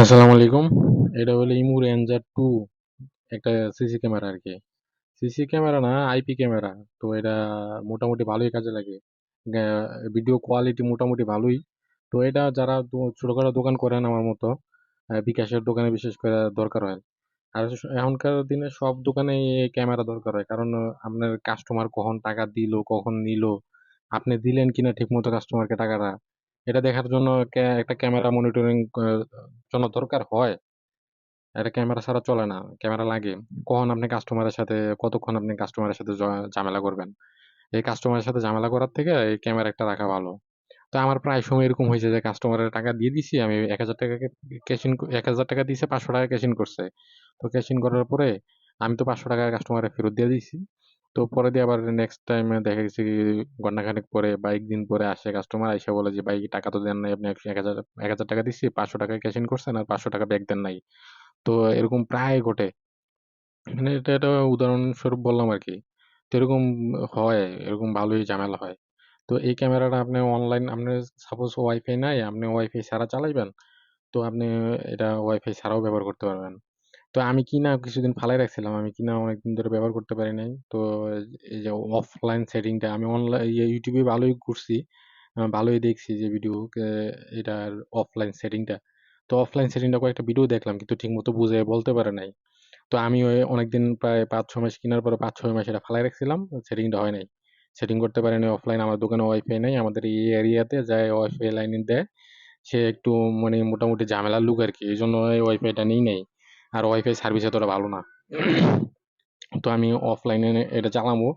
আসসালামু আলাইকুম। এটা হলো ইমু রেঞ্জার টু, একটা সিসি ক্যামেরা আর কি সিসি ক্যামেরা না আইপি ক্যামেরা। তো এটা মোটামুটি ভালোই কাজে লাগে। ভিডিও কোয়ালিটি মোটামুটি ভালোই। তো এটা যারা ছোটখাটো দোকান করেন আমার মতো বিকাশের দোকানে বিশেষ করে দরকার হয়। আর এখনকার দিনে সব দোকানে এই ক্যামেরা দরকার হয়। কারণ আপনার কাস্টমার কখন টাকা দিল, কখন নিল, আপনি দিলেন কিনা ঠিক মতো কাস্টমারকে টাকাটা এটা দেখার জন্য একটা ক্যামেরা মনিটরিং জন্য দরকার হয়। একটা ক্যামেরা ছাড়া চলে না, ক্যামেরা লাগে। কখন আপনি কাস্টমারের সাথে, কতক্ষণ আপনি কাস্টমারের সাথে ঝামেলা করবেন? এই কাস্টমারের সাথে ঝামেলা করার থেকে এই ক্যামেরা একটা রাখা ভালো। তো আমার প্রায় সময় এরকম হয়েছে যে কাস্টমারের টাকা দিয়ে দিছি, আমি এক হাজার টাকা ক্যাশ ইন এক হাজার টাকা দিয়েছে পাঁচশো টাকা ক্যাশ ইন করছে। তো ক্যাশ ইন করার পরে আমি তো পাঁচশো টাকা কাস্টমারে ফেরত দিয়ে দিয়েছি তো পরে দিয়ে আবার নেক্সট টাইমে দেখা গেছে কি ঘন্টাখানেক পরে বা একদিন পরে আসে কাস্টমার এসে বলে যে ভাই টাকা তো দেন নাই আপনি এক হাজার এক হাজার টাকা দিচ্ছি পাঁচশো টাকা ক্যাশ ইন করছেন আর পাঁচশো টাকা ব্যাক দেন নাই তো এরকম প্রায় ঘটে মানে এটা একটা উদাহরণস্বরূপ বললাম আর কি তো এরকম হয়, এরকম ভালোই ঝামেলা হয়। তো এই ক্যামেরাটা আপনি অনলাইন আপনি সাপোজ ওয়াইফাই নাই, আপনি ওয়াইফাই ছাড়া চালাইবেন। তো আপনি এটা ওয়াইফাই ছাড়াও ব্যবহার করতে পারবেন। তো আমি কিনা কিছুদিন ফালাই রাখছিলাম। আমি কিনা অনেকদিন ধরে ব্যবহার করতে পারি নাই। তো এই যে অফলাইন সেটিংটা আমি অনলাইন ইউটিউবে ভালোই করছি। ভালোই দেখছি যে ভিডিও কে এটার অফলাইন সেটিংটা। তো অফলাইন সেটিংটা কয়েকটা ভিডিও দেখলাম, কিন্তু ঠিকমতো বুঝাইয়া বলতে পারে নাই। তো আমি ওই অনেকদিন প্রায় ৫-৬ মাস কেনার পরে ৫-৬ মাস এটা ফালাই রাখছিলাম। সেটিংটা হয় নাই। সেটিং করতে পারিনি অফলাইন আমার দোকানে ওয়াইফাই নাই। আমাদের এই এরিয়াতে যায় ওয়াইফাই লাইন দেয়। সে একটু মানে মোটামুটি ঝামেলার লোক আর কি এই জন্য ওয়াইফাইটা নেই নাই। আর ওয়াইফাই সার্ভিস এতটা ভালো না। তো আমি অফলাইনে এটা চালামু।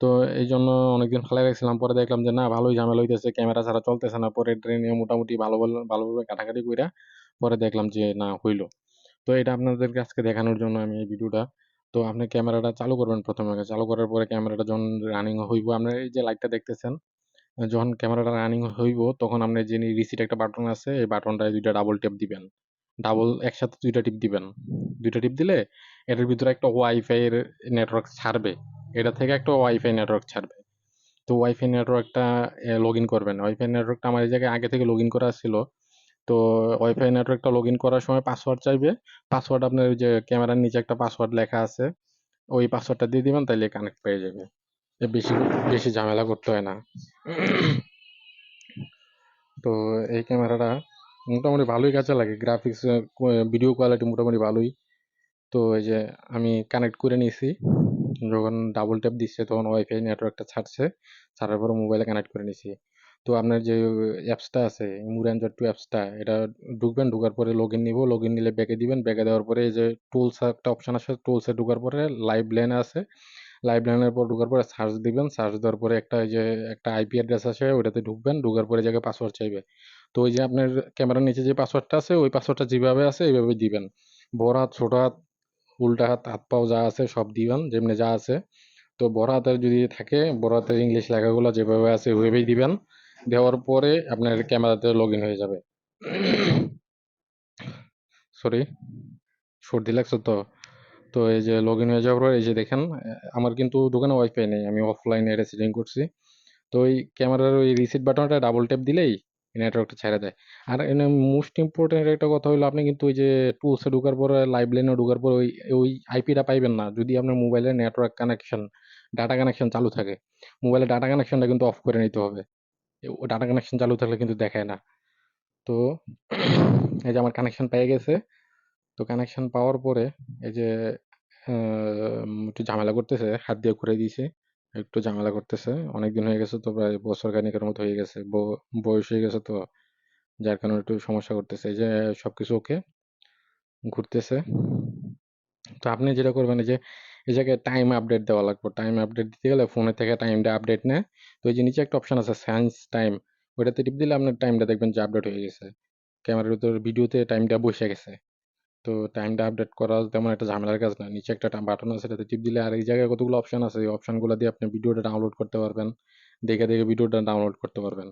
তো এই জন্য অনেকদিন ফালায় রাখছিলাম। পরে দেখলাম যে না ভালোই ঝামেলা হইতেছে। ক্যামেরা ছাড়া চলতেছে না। পরে নিয়ে মোটামুটি ভালো ভালোভাবে কাটাকাটি কইরা পরে দেখলাম যে না হইল। তো এটা আপনাদের আজকে দেখানোর জন্য আমি এই ভিডিওটা। তো আপনি ক্যামেরাটা চালু করবেন ১ম এ। চালু করার পরে ক্যামেরাটা যখন রানিং হইব, আপনার এই যে লাইটটা দেখতেছেন, যখন ক্যামেরাটা রানিং হইব তখন আপনি যে রিসিট একটা বাটন আছে, এই বাটনটায় দুইটা ডাবল ট্যাপ দিবেন। ডাবল একসাথে দুইটা টিপ দিবেন। দুইটা টিপ দিলে এটার ভিতরে একটা ওয়াইফাই এর নেটওয়ার্ক ছাড়বে। এটা থেকে একটা ওয়াইফাই নেটওয়ার্ক ছাড়বে। তো ওয়াইফাই নেটওয়ার্কটা এ লগইন করবেন। ওয়াইফাই নেটওয়ার্কটা আমার এই জায়গায় আগে থেকে লগইন করা ছিল। তো ওয়াইফাই নেটওয়ার্কটা লগইন করার সময় পাসওয়ার্ড চাইবে। পাসওয়ার্ড আপনার ওই যে ক্যামেরার নিচে একটা পাসওয়ার্ড লেখা আছে। ওই পাসওয়ার্ডটা দিয়ে দিবেন, তাইলে কানেক্ট পেয়ে যাবে। বেশি বেশি ঝামেলা করতে হয় না। তো এই ক্যামেরাটা মোটামুটি ভালোই কাজে লাগে। গ্রাফিক্স ভিডিও কোয়ালিটি মোটামুটি ভালোই। তো এই যে আমি কানেক্ট করে নিয়েছি। যখন ডাবল ট্যাপ দিচ্ছে তখন ওয়াইফাই নেটওয়ার্কটা ছাড়ছে। ছাড়ার পরে মোবাইলে কানেক্ট করে নিয়েছি তো আপনার যে অ্যাপসটা আছে মুরানজার টু অ্যাপসটা এটা ঢুকবেন, ঢোকার পরে লগইন নিবো। লগইন নিলে ব্যাকে দিবেন। ব্যাকে দেওয়ার পরে এই যে টুলস একটা অপশান আছে। টুলসে ঢোকার পরে লাইভ লেন আছে। লাইভ লেনের পর ঢোকার পরে সার্চ দিবেন। সার্চ দেওয়ার পরে একটা এই যে একটা আইপি অ্যাড্রেস আছে ওইটাতে ঢুকবেন। ঢোকার পরে জায়গায় পাসওয়ার্ড চাইবে। তো ওই যে আপনার ক্যামেরার নিচে যে পাসওয়ার্ডটা আছে ওই পাসওয়ার্ডটা যেভাবে আছে এভাবেই দিবেন। বড় হাত, ছোট হাত, উল্টা হাত, হাত পাও যা আছে সব দিবেন যেমনি যা আছে। তো বড় হাতের যদি থাকে বড় হাতের ইংলিশ লেখাগুলো যেভাবে আছে ওইভাবেই দিবেন। দেওয়ার পরে আপনার ক্যামেরাতে লগইন হয়ে যাবে। সরি, সর্দি লাগছে তো। তো এই যে লগ ইন হয়ে যাওয়ার পর এই যে দেখেন আমার কিন্তু দোকানে ওয়াইফাই নেই। আমি অফলাইনে এটা করছি। তো ওই ক্যামেরার ওই রিসিট বাটনটা ডাবল ট্যাপ দিলেই নেটওয়ার্কটা ছেড়ে দেয়। আর মোস্ট ইম্পোর্টেন্ট একটা কথা হইল আপনি কিন্তু ওই যে টুলসে ঢোকার পরে লাইভ লেনে ঢোকার পরে ওই ওই আইপিটা পাইবেন না। যদি আপনার মোবাইলের নেটওয়ার্ক কানেকশন, ডাটা কানেকশন চালু থাকে। মোবাইলের ডাটা কানেকশনটা কিন্তু অফ করে নিতে হবে। ডাটা কানেকশন চালু থাকলে কিন্তু দেখায় না। তো এই যে আমার কানেকশন পেয়ে গেছে। তো কানেকশন পাওয়ার পরে এই যে একটু ঝামেলা করতেছে। হাত দিয়ে ঘুরাই দিছি। একটু ঝামেলা করতেছে। অনেকদিন হয়ে গেছে তো প্রায় বছর খানেকের মতো হয়ে গেছে। বয়স হয়ে গেছে তো যার কারণে একটু সমস্যা করতেছে। এই যে, সবকিছু ওকে। ঘুরতেছে। তো আপনি যেটা করবেন, এই যে, এই জায়গায় টাইম আপডেট দেওয়া লাগবে। টাইম আপডেট দিতে গেলে ফোনের থেকে টাইমটা আপডেট নেয়। তো এই যে, নিচে একটা অপশন আছে সেন্স টাইম। ওইটাতে টিপ দিলে আপনার টাইমটা দেখবেন যে আপডেট হয়ে গেছে। ক্যামেরার ভিতর, ভিডিওতে টাইমটা বসে গেছে। তো টাইমটা আপডেট করা তেমন একটা ঝামেলার কাজ না। নিচে একটা বাটন আছে এটাতে টিপ দিলে আর এই জায়গায় কতগুলো অপশন আছে। এই অপশনগুলা দিয়ে আপনি ভিডিওটা ডাউনলোড করতে পারবেন। দেখে, দেখে ভিডিওটা ডাউনলোড করতে পারবেন।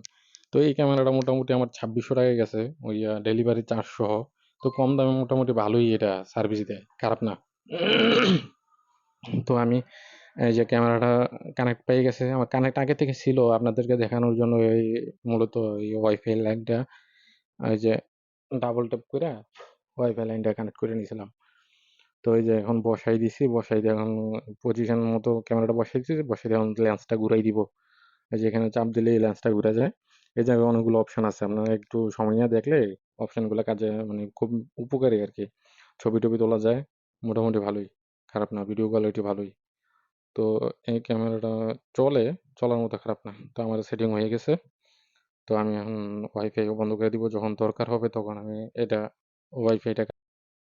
তো এই ক্যামেরাটা মোটামুটি আমার ৳২৬০০ গেছে। ওই ডেলিভারি সহ। তো কম দামে মোটামুটি ভালোই এটা সার্ভিস দেয়। খারাপ না। তো আমি এই যে ক্যামেরাটা কানেক্ট পেয়ে গেছে। আমার কানেক্ট আগে থেকে ছিল। আপনাদেরকে দেখানোর জন্য এই মূলত এই ওয়াইফাই লাইনটা এই যে ডাবল ট্যাপ কইরা ওয়াইফাই লাইনটা কানেক্ট করে নিয়েছিলাম। তো এই যে এখন বসাই দিছি, বসাই দিয়ে এখন পজিশন মতো ক্যামেরাটা বসাই দিছি, বসাই দিয়ে এখন লেন্সটা ঘুরাই দিব। এই যে এখানে চাপ দিলে এই লেন্সটা ঘুরে যায়। এই জায়গায় অনেকগুলো অপশন আছে, আপনারা একটু সময় নিয়ে দেখলে অপশনগুলো কাজে মানে খুব উপকারী আর কি ছবি টবি তোলা যায়, মোটামুটি ভালোই। খারাপ না ভিডিও কোয়ালিটি ভালোই। তো এই ক্যামেরাটা চলে, চলার মতো খারাপ না। তো আমার সেটিং হয়ে গেছে। তো আমি এখন ওয়াইফাই বন্ধ করে দিব, যখন দরকার হবে তখন আমি এটা ওয়াইফাইটা